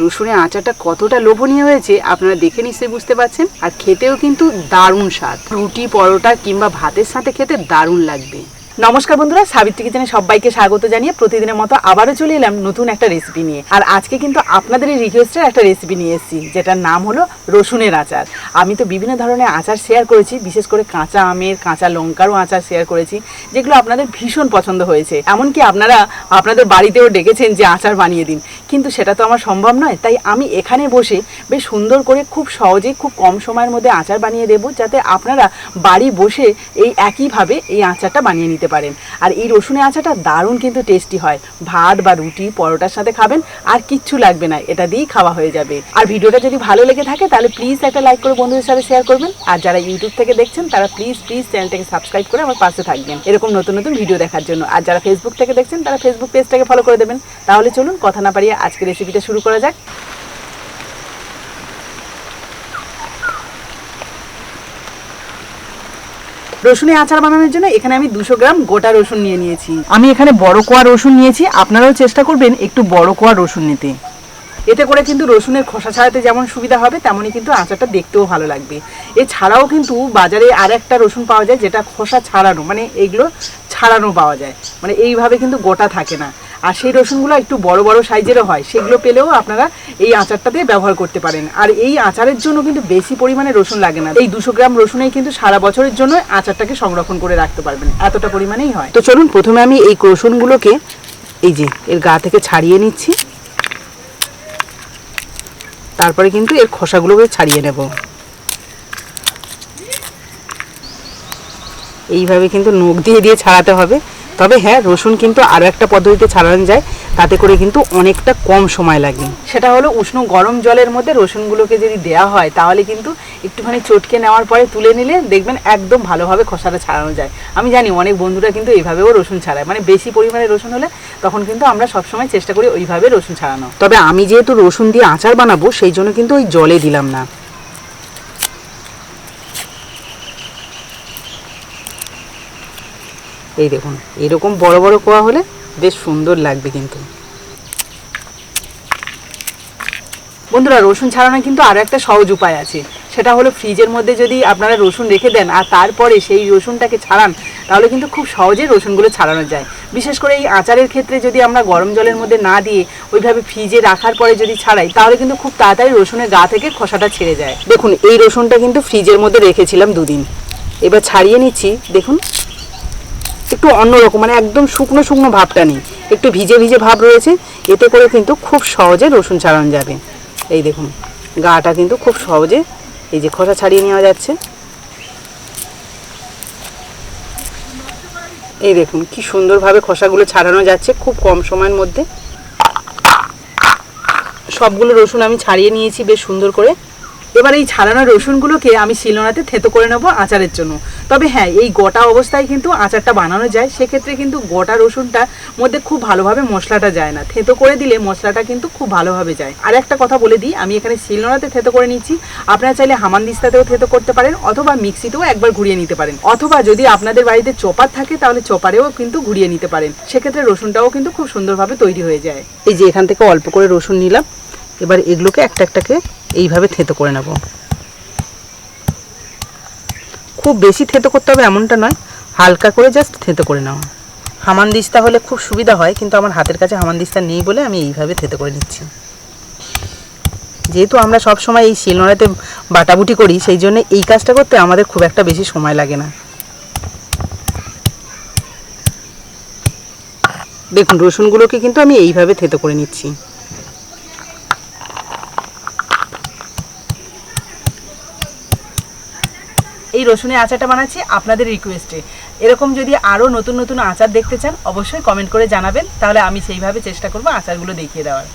রসুনের আচারটা কতটা লোভনীয় হয়েছে, আপনারা দেখে নিশ্চয়ই বুঝতে পারছেন। আর খেতেও কিন্তু দারুণ স্বাদ। রুটি, পরোটা কিংবা ভাতের সাথে খেতে দারুণ লাগবে। নমস্কার বন্ধুরা, সাবিত্রী কিচেনে সবাইকে স্বাগত জানিয়ে প্রতিদিনের মতো আবারও চলে এলাম নতুন একটা রেসিপি নিয়ে। আর আজকে কিন্তু আপনাদের এই রিকোয়েস্টের একটা রেসিপি নিয়ে এসেছি, যেটার নাম হলো রসুনের আচার। আমি তো বিভিন্ন ধরনের আচার শেয়ার করেছি, বিশেষ করে কাঁচা আমের, কাঁচা লঙ্কারও আচার শেয়ার করেছি, যেগুলো আপনাদের ভীষণ পছন্দ হয়েছে। এমনকি আপনারা, আপনাদের বাড়িতেও ডেকেছেন যে আচার বানিয়ে দিন। কিন্তু সেটা তো আমার সম্ভব নয়, তাই আমি এখানে বসে বেশ সুন্দর করে খুব সহজে খুব কম সময়ের মধ্যে আচার বানিয়ে দেবো, যাতে আপনারা বাড়ি বসে এই একইভাবে এই আচারটা বানিয়ে নিতে পারেন। আর এই রসুনের আচাটা দারুণ কিন্তু টেস্টি হয়। ভাত বা রুটি, পরোটার সাথে খাবেন, আর কিচ্ছু লাগবে না, এটা দিয়েই খাওয়া হয়ে যাবে। আর ভিডিওটা যদি ভালো লেগে থাকে, তাহলে প্লিজ একটা লাইক করে বন্ধুদের সাথে শেয়ার করবেন। আর যারা ইউটিউব থেকে দেখছেন, তারা প্লিজ প্লিজ চ্যানেলটাকে সাবস্ক্রাইব করে আমার পাশে থাকবেন। এরকম নতুন নতুন ভিডিও দেখার জন্য। আর যারা ফেসবুক থেকে দেখছেন, তারা ফেসবুক পেজটাকে ফলো করে দেবেন। তাহলে চলুন কথা না পারিয়ে আজকে রেসিপিটা শুরু করা যাক। রসুনের আচার বানানোর জন্য এখানে আমি দুশো গ্রাম গোটা রসুন নিয়ে নিয়েছি। আমি এখানে বড় কোয়া রসুন নিয়েছি। আপনারাও চেষ্টা করবেন একটু বড় কোয়া রসুন নিতে। এতে করে কিন্তু রসুনের খোসা ছাড়াতে যেমন সুবিধা হবে তেমনই কিন্তু আচারটা দেখতেও ভালো লাগবে। এছাড়াও কিন্তু বাজারে আর একটা রসুন পাওয়া যায় যেটা খোসা ছাড়ানো মানে এইগুলো ছাড়ানো পাওয়া যায়। মানে এইভাবে কিন্তু গোটা থাকে না। আর সেই রসুনগুলো একটু বড় বড় সাইজেরও হয়, সেগুলো পেলেও আপনারা এই আচারটাতে ব্যবহার করতে পারেন। আর এই আচারের জন্য কিন্তু বেশি পরিমাণে রসুন লাগে না। এই দুশো গ্রাম রসুনেই কিন্তু সারা বছরের জন্য আচারটাকে সংরক্ষণ করে রাখতে পারবেন। এতটা পরিমাণেই হয়। তো চলুন, প্রথমে আমি এই রসুনগুলোকে এই যে এর গা থেকে ছাড়িয়ে নিচ্ছি। তারপরে কিন্তু এর খোসাগুলোকে ছাড়িয়ে নেব। এইভাবে কিন্তু নখ দিয়ে দিয়ে ছাড়াতে হবে। তবে হ্যাঁ রসুন কিন্তু আরও একটা পদ্ধতিতে ছাড়ানো যায় তাতে করে কিন্তু অনেকটা কম সময় লাগে। সেটা হলো উষ্ণ গরম জলের মধ্যে রসুনগুলোকে যদি দেওয়া হয় তাহলে কিন্তু একটুখানি চটকে নেওয়ার পরে তুলে নিলে দেখবেন একদম ভালোভাবে খোসাটা ছাড়ানো যায়। আমি জানি অনেক বন্ধুরা কিন্তু এইভাবেও রসুন ছাড়ায়। মানে বেশি পরিমাণে রসুন হলে তখন কিন্তু আমরা সবসময় চেষ্টা করি ওইভাবে রসুন ছাড়ানো। তবে আমি যেহেতু রসুন দিয়ে আচার বানাবো সেই জন্য কিন্তু ওই জলে দিলাম না। এই দেখুন, এরকম বড় বড় কোয়া হলে বেশ সুন্দর লাগবে কিন্তু। বন্ধুরা, রসুন ছাড়ানো কিন্তু আরও একটা সহজ উপায় আছে। সেটা হলো ফ্রিজের মধ্যে যদি আপনারা রসুন রেখে দেন আর তারপরে সেই রসুনটাকে ছাড়ান, তাহলে কিন্তু খুব সহজে রসুনগুলো ছাড়ানো যায়। বিশেষ করে এই আচারের ক্ষেত্রে যদি আমরা গরম জলের মধ্যে না দিয়ে ওইভাবে ফ্রিজে রাখার পরে যদি ছাড়াই, তাহলে কিন্তু খুব তাড়াতাড়ি রসুনের গা থেকে খোসাটা ছেড়ে যায়। দেখুন, এই রসুনটা কিন্তু ফ্রিজের মধ্যে রেখেছিলাম দুদিন। এবার ছাড়িয়ে নিচ্ছি, দেখুন। একটু অন্যরকম মানে একদম শুকনো শুকনো ভাবটা নেই। একটু ভিজে ভিজে ভাব রয়েছে, এতে করে কিন্তু খুব সহজে রসুন ছাড়ানো যাবে। এই দেখুন, গাটা কিন্তু খুব সহজে এই যে খোসা ছাড়িয়ে নেওয়া যাচ্ছে। এই দেখুন, কি সুন্দরভাবে খোসাগুলো ছাড়ানো যাচ্ছে খুব কম সময়ের মধ্যে। সবগুলো রসুন আমি ছাড়িয়ে নিয়েছি বেশ সুন্দর করে। এবার এই ছাড়ানো রসুনগুলোকে আমি শিলনোড়াতে থেতো করে নেব আচারের জন্য। তবে হ্যাঁ এই গোটা অবস্থায় কিন্তু আচারটা বানানো যায়। সেক্ষেত্রে কিন্তু গোটা রসুনটার মধ্যে খুব ভালোভাবে মশলাটা যায় না। থেতো করে দিলে মশলাটা কিন্তু খুব ভালোভাবে যায়। আর একটা কথা বলে দিই, আমি এখানে শিলনোড়াতে থেতো করে নিচ্ছি। আপনারা চাইলে হামানদিস্তাতেও থেতো করতে পারেন অথবা মিক্সিতেও একবার ঘুরিয়ে নিতে পারেন। অথবা যদি আপনাদের বাড়িতে চপার থাকে, তাহলে চপারেও কিন্তু ঘুরিয়ে নিতে পারেন। সেক্ষেত্রে রসুনটাও কিন্তু খুব সুন্দরভাবে তৈরি হয়ে যায়। এই যে এখান থেকে অল্প করে রসুন নিলাম। এবার এগুলোকে একটা একটাকে এইভাবে থেতো করে নেব। খুব বেশি থেতো করতে হবে এমনটা নয়। হালকা করে জাস্ট থেতো করে নেওয়া হামানদিস্তা হলে খুব সুবিধা হয়, কিন্তু আমার হাতের কাছে হামানদিস্তা নেই বলে আমি এইভাবে থেতো করে নিচ্ছি। যেহেতু আমরা সব সময় এই শিলনোড়াতে বাটাবুটি করি, সেই জন্য এই কাজটা করতে আমাদের খুব একটা বেশি সময় লাগে না। দেখুন, রসুনগুলোকে কিন্তু আমি এইভাবে থেতো করে নিচ্ছি। এই রসুনের আচারটা বানাচ্ছি আপনাদের রিকোয়েস্টে এরকম যদি আরও নতুন নতুন আচার দেখতে চান, অবশ্যই কমেন্ট করে জানাবেন। তাহলে আমি সেইভাবে চেষ্টা করব আচারগুলো দেখিয়ে দেওয়ার।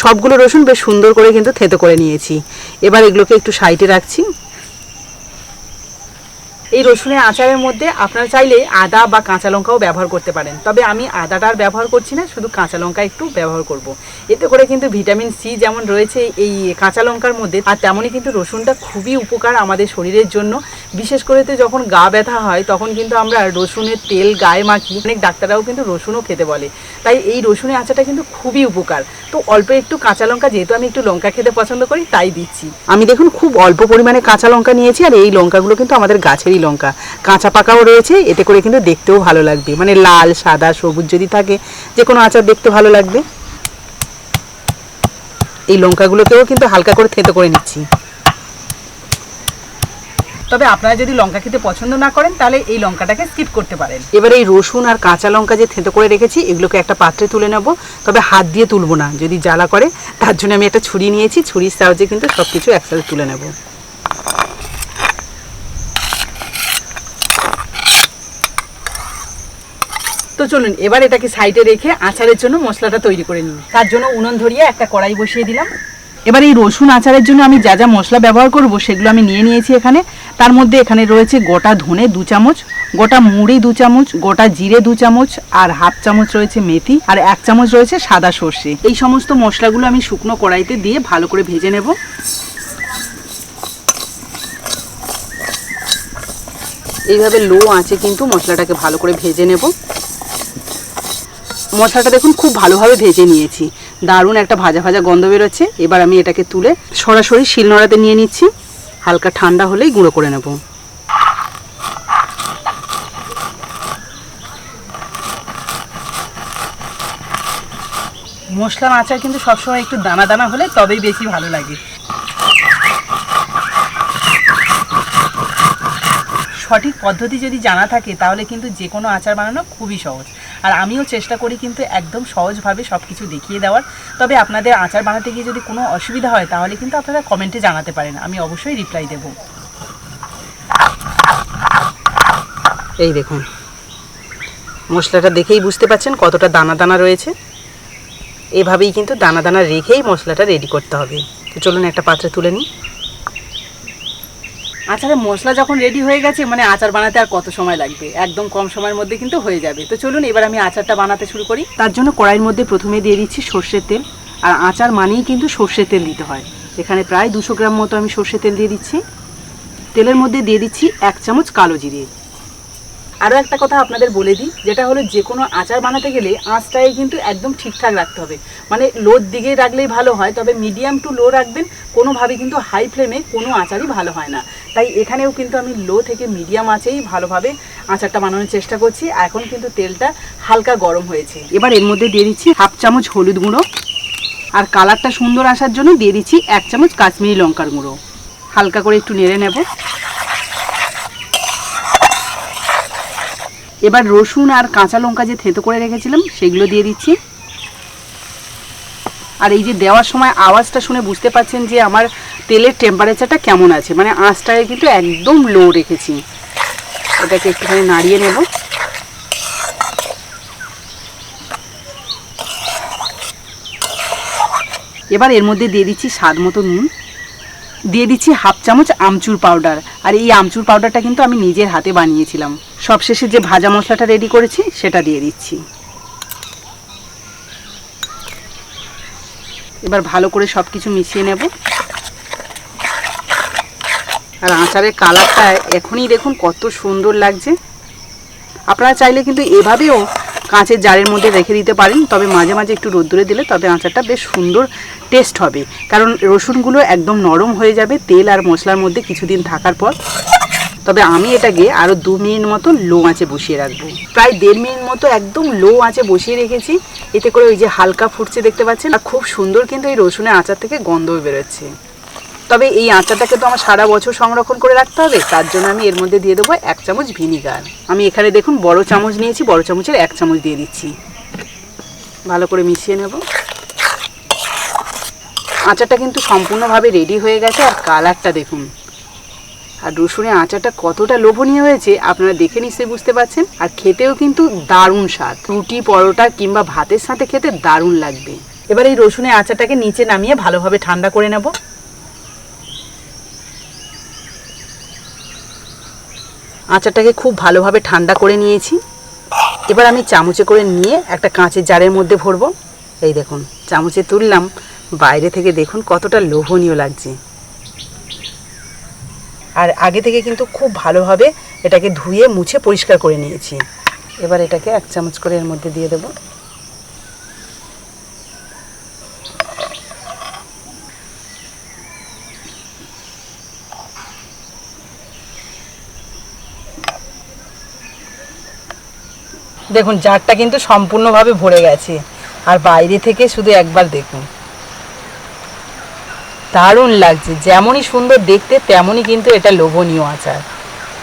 সবগুলো রসুন বেশ সুন্দর করে কিন্তু থেতো করে নিয়েছি। এবার এগুলোকে একটু সাইডে রাখছি। এই রসুনের আচারের মধ্যে আপনারা চাইলে আদা বা কাঁচা লঙ্কাও ব্যবহার করতে পারেন। তবে আমি আদাটা আর ব্যবহার করছি না, শুধু কাঁচা লঙ্কা একটু ব্যবহার করব। এতে করে কিন্তু ভিটামিন সি যেমন রয়েছে এই কাঁচা লঙ্কার মধ্যে, আর তেমনই কিন্তু রসুনটা খুবই উপকার আমাদের শরীরের জন্য। বিশেষ করে তো যখন গা ব্যথা হয়, তখন কিন্তু আমরা রসুনের তেল গায়ে মাখি। অনেক ডাক্তাররাও কিন্তু রসুনও খেতে বলে। তাই এই রসুনের আচারটা কিন্তু খুবই উপকার। তো অল্প একটু কাঁচা লঙ্কা, যেহেতু আমি একটু লঙ্কা খেতে পছন্দ করি, তাই দিচ্ছি। আমি দেখুন, খুব অল্প পরিমাণে কাঁচা লঙ্কা নিয়েছি, আর এই লঙ্কাগুলো কিন্তু আমাদের গাছেরই লঙ্কা কাঁচা পাকাও রয়েছে, এতে করে কিন্তু দেখতেও ভালো লাগবে। মানে লাল, সাদা, সবুজ যদি থাকে যে কোনো আচার দেখতে ভালো লাগবে। এই লঙ্কাগুলোকেও কিন্তু হালকা করে থেতো করে নিচ্ছি। তবে আপনারা যদি লঙ্কা খেতে পছন্দ না করেন, তাহলে এই লঙ্কাটাকে স্কিপ করতে পারেন। এবার এই রসুন আর কাঁচা লঙ্কা যে থেঁতো করে রেখেছি, এগুলোকে একটা পাত্রে তুলে নেব। তবে হাত দিয়ে তুলবো না, যদি জ্বালা করে, তার জন্য আমি একটা ছুরি নিয়েছি। ছুরির সাহায্যে কিন্তু সব কিছু একসাথে তুলে নেব। তো চলুন, এবার এটাকে সাইডে রেখে আচারের জন্য মশলাটা তৈরি করে নিই। তার জন্য উনুন ধরিয়ে একটা কড়াই বসিয়ে দিলাম। এবার এই রসুন আচারের জন্য আমি যা যা মশলা ব্যবহার করব সেগুলো আমি নিয়ে নিয়েছি এখানে। তার মধ্যে এখানে রয়েছে গোটা ধনে দু চামচ, গোটা মুড়ি দু চামচ, গোটা জিরে দু চামচ, আর হাফ চামচ রয়েছে মেথি, আর এক চামচ রয়েছে সাদা সর্ষে। এই সমস্ত মশলাগুলো আমি শুকনো কড়াইতে দিয়ে ভালো করে ভেজে নেব। এইভাবে লো আঁচে কিন্তু মশলাটাকে ভালো করে ভেজে নেব। মশলাটা দেখুন, খুব ভালোভাবে ভেজে নিয়েছি। দারুণ একটা ভাজা ভাজা গন্ধ বেরোচ্ছে। এবার আমি এটাকে তুলে সরাসরি শিলনোড়াতে নিয়ে নিচ্ছি। হালকা ঠান্ডা হলেই গুঁড়ো করে নেব। মশলা আচার কিন্তু সবসময় একটু দানা দানা হলে তবেই বেশি ভালো লাগে। সঠিক পদ্ধতি যদি জানা থাকে, তাহলে কিন্তু যে কোনো আচার বানানো খুবই সহজ। আর আমিও চেষ্টা করি কিন্তু একদম সহজভাবে সব কিছু দেখিয়ে দেওয়ার। তবে আপনাদের আচার বানাতে গিয়ে যদি কোনো অসুবিধা হয়, তাহলে কিন্তু আপনারা কমেন্টে জানাতে পারেন। আমি অবশ্যই রিপ্লাই দেব। এই দেখুন। মশলাটা দেখেই বুঝতে পাচ্ছেন কতটা দানা দানা রয়েছে। এভাবেই কিন্তু দানা দানা রেখেই মশলাটা রেডি করতে হবে। তো চলুন একটা পাত্রে তুলে নিই। আচারের মশলা যখন রেডি হয়ে গেছে মানে আচার বানাতে আর কত সময় লাগবে? একদম কম সময়ের মধ্যে কিন্তু হয়ে যাবে। তো চলুন, এবার আমি আচারটা বানাতে শুরু করি। তার জন্য কড়াইয়ের মধ্যে প্রথমে দিয়ে দিচ্ছি সর্ষের তেল। আর আচার মানেই কিন্তু সর্ষের তেল দিতে হয়। এখানে প্রায় দুশো গ্রাম মতো আমি সর্ষের তেল দিয়ে দিচ্ছি। তেলের মধ্যে দিয়ে দিচ্ছি এক চামচ কালো জিরে। আরও একটা কথা আপনাদের বলে দিই, যেটা হলো যে কোনো আচার বানাতে গেলে আঁচটাই কিন্তু একদম ঠিকঠাক রাখতে হবে। মানে লোর দিকে রাখলেই ভালো হয়, তবে মিডিয়াম টু লো রাখবেন, কোনোভাবে কিন্তু হাই ফ্লেমে কোনো আচারই ভালো হয় না। তাই এখানেও কিন্তু আমি লো থেকে মিডিয়াম আঁচেই ভালোভাবে আচারটা বানানোর চেষ্টা করছি এখন কিন্তু তেলটা হালকা গরম হয়েছে। এবার এর মধ্যে দিয়ে দিচ্ছি হাফ চামচ হলুদ গুঁড়ো, আর কালারটা সুন্দর আসার জন্য দিয়ে দিচ্ছি এক চামচ কাশ্মীরি লঙ্কার গুঁড়ো। হালকা করে একটু নেড়ে নেব। এবার রসুন আর কাঁচা লঙ্কা যে থেতো করে রেখেছিলাম, সেগুলো দিয়ে দিচ্ছি। আর এই যে দেওয়ার সময় আওয়াজটা শুনে বুঝতে পাচ্ছেন যে আমার তেলের টেম্পারেচারটা কেমন আছে। মানে আঁচটাকে কিন্তু একদম লো রেখেছি। এটাকে একটুখানি নাড়িয়ে নেব। এবার এর মধ্যে দিয়ে দিচ্ছি স্বাদ মতো নুন। দিয়ে দিচ্ছি হাফ চামচ আমচুর পাউডার আর এই আমচুর পাউডারটা কিন্তু আমি নিজের হাতে বানিয়েছিলাম। সবশেষে যে ভাজা মশলাটা রেডি করেছি, সেটা দিয়ে দিচ্ছি। এবার ভালো করে সব কিছু মিশিয়ে নেব। আর আচারের কালারটা এখনই দেখুন কত সুন্দর লাগছে। আপনারা চাইলে কিন্তু এভাবেও কাঁচের জারের মধ্যে রেখে দিতে পারেন, তবে মাঝে মাঝে একটু রোদ্দুরে দিলে তবে আচারটা বেশ সুন্দর টেস্ট হবে। কারণ রসুনগুলো একদম নরম হয়ে যাবে, তেল আর মশলার মধ্যে কিছুদিন থাকার পর। তবে আমি এটাকে আরও দু মিনিট মতো লো আঁচে বসিয়ে রাখব। প্রায় দেড় মিনিট মতো একদম লো আঁচে বসিয়ে রেখেছি। এতে করে ওই যে হালকা ফুটছে দেখতে পাচ্ছেন, আর খুব সুন্দর কিন্তু এই রসুনের আচার থেকে গন্ধ বেরোচ্ছে। তবে এই আচারটাকে তো আমার সারা বছর সংরক্ষণ করে রাখতে হবে, তার জন্য আমি এর মধ্যে দিয়ে দেবো এক চামচ ভিনিগার। আমি এখানে দেখুন বড় চামচ নিয়েছি, বড় চামচের এক চামচ দিয়ে দিচ্ছি। ভালো করে মিশিয়ে নেব। আচারটা কিন্তু সম্পূর্ণভাবে রেডি হয়ে গেছে, আর কালারটা দেখুন। আর রসুনের আচারটা কতটা লোভনীয় হয়েছে, আপনারা দেখে নিশ্চয়ই বুঝতে পারছেন, আর খেতেও কিন্তু দারুণ স্বাদ। রুটি, পরোটা কিংবা ভাতের সাথে খেতে দারুণ লাগবে। এবার এই রসুনের আচারটাকে নিচে নামিয়ে ভালোভাবে ঠান্ডা করে নেব। আচারটাকে খুব ভালোভাবে ঠান্ডা করে নিয়েছি। এবার আমি চামচে করে নিয়ে একটা কাঁচের জারের মধ্যে ভরবো। এই দেখুন, চামচে তুললাম। বাইরে থেকে দেখুন কতটা লোভনীয় লাগছে। আর আগে থেকে কিন্তু খুব ভালোভাবে এটাকে ধুয়ে মুছে পরিষ্কার করে নিয়েছি। এবার এটাকে এক চামচ করে এর মধ্যে দিয়ে দেবো। দেখুন, জারটা কিন্তু সম্পূর্ণভাবে ভরে গেছে। আর বাইরে থেকে শুধু একবার দেখুন। দারুণ লাগছে। যেমনই সুন্দর দেখতে, তেমনই কিন্তু এটা লোভনীয় আচার।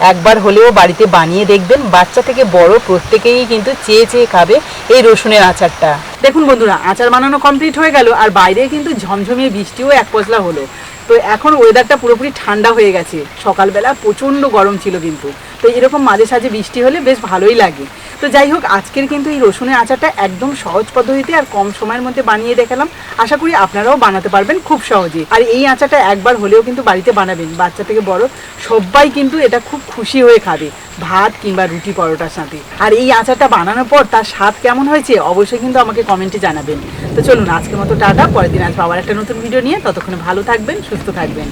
একবার হলেও বাড়িতে বানিয়ে দেখবেন, বাচ্চা থেকে বড় প্রত্যেকেই কিন্তু চেয়ে চেয়ে খাবে এই রসুনের আচারটা। দেখুন বন্ধুরা, আচার বানানো কমপ্লিট হয়ে গেল, আর বাইরে কিন্তু ঝমঝমিয়ে বৃষ্টিও এক পশলা হলো। তো এখন ওয়েদারটা পুরোপুরি ঠান্ডা হয়ে গেছে। সকালবেলা প্রচণ্ড গরম ছিল কিন্তু। তো এরকম মাঝে সাঝে বৃষ্টি হলে বেশ ভালোই লাগে। তো যাই হোক, আজকের কিন্তু এই রসুনের আচারটা একদম সহজ পদ্ধতিতে আর কম সময়ের মধ্যে বানিয়ে দেখালাম। আশা করি আপনারাও বানাতে পারবেন খুব সহজে। আর এই আচারটা একবার হলেও কিন্তু বাড়িতে বানাবেন, বাচ্চা থেকে বড়। সবাই কিন্তু এটা খুব খুশি হয়ে খাবে, ভাত কিংবা রুটি পরোটার সাথে। আর এই আচারটা বানানোর পর তার স্বাদ কেমন হয়েছে অবশ্যই কিন্তু আমাকে কমেন্টে জানাবেন। তো চলুন, আজকের মতো টাটা, পরের দিন আসব আবার একটা নতুন ভিডিও নিয়ে। ততক্ষণে ভালো থাকবেন, সুস্থ থাকবেন।